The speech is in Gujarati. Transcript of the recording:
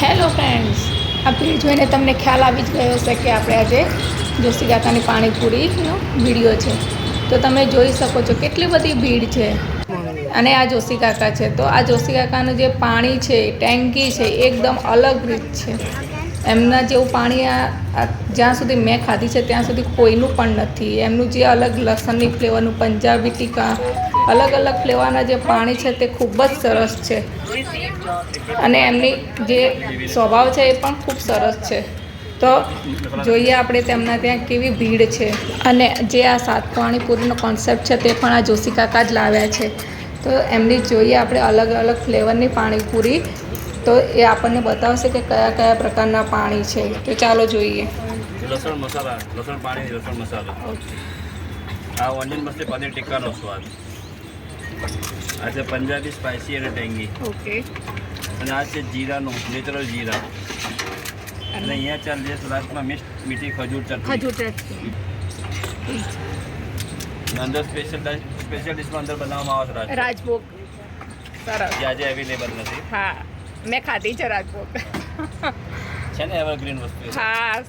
હેલો ફ્રેન્ડ્સ આ ભીડ જોઈને તમને ખ્યાલ આવી જ ગયો હશે કે આપણે આજે જોશી કાકાની પાણીપુરીનો વીડિયો છે. તો તમે જોઈ શકો છો કેટલી બધી ભીડ છે. અને આ જોશી કાકા છે. તો આ જોશી કાકાનું જે પાણી છે ટેન્કી છે એકદમ અલગ રીત છે. એમના જેવું પાણી આ જ્યાં સુધી મેં ખાધી છે, ત્યાં સુધી કોઈનું પણ નથી. એમનું જે અલગ લસણની ફ્લેવરનું, પંજાબી ટીકા, અલગ અલગ ફ્લેવરના જે પાણી છે, તે ખૂબ જ સરસ છે. અને એમની જે સ્વભાવ છે, એ પણ ખૂબ સરસ છે. તો જોઈએ આપણે તેમના ત્યાં કેવી ભીડ છે. અને જે આ સાત પાણીપુરીનો કોન્સેપ્ટ છે, તે પણ આ જોશી કાકા જ લાવ્યા છે. તો એમની જોઈએ આપણે અલગ અલગ ફ્લેવરની પાણીપુરી તો એ આપણને બતાવશે કે કયા કયા પ્રકારના પાણી છે. તો ચાલો જોઈએ. લસણ મસાલા લસણ પાણી લસણ મસાલા. આ ઓનિયન મસ્તી પનીર ટિક્કાનો સ્વાદ. આ છે પંજાબી સ્પાઇસી અને ટેંગી ઓકે. અને આ છે જીરાનું નેચરલ જીરા. અને અહીંયા ચાલ છે લાસ્ટમાં મિક્સ મીઠી ખજૂર ચટણી. ખજૂર ચટણી. અંદર સ્પેશિયલ સ્પેશિયલ ડિશમાં અંદર બનાવવામાં આવે છે રાજ રાજભોગ. સરસ. જે આજે અવેલેબલ નથી. હા. મેં ખાધી છે રાજભોગ. છે ને એવરગ્રીન વસ્તુ હા.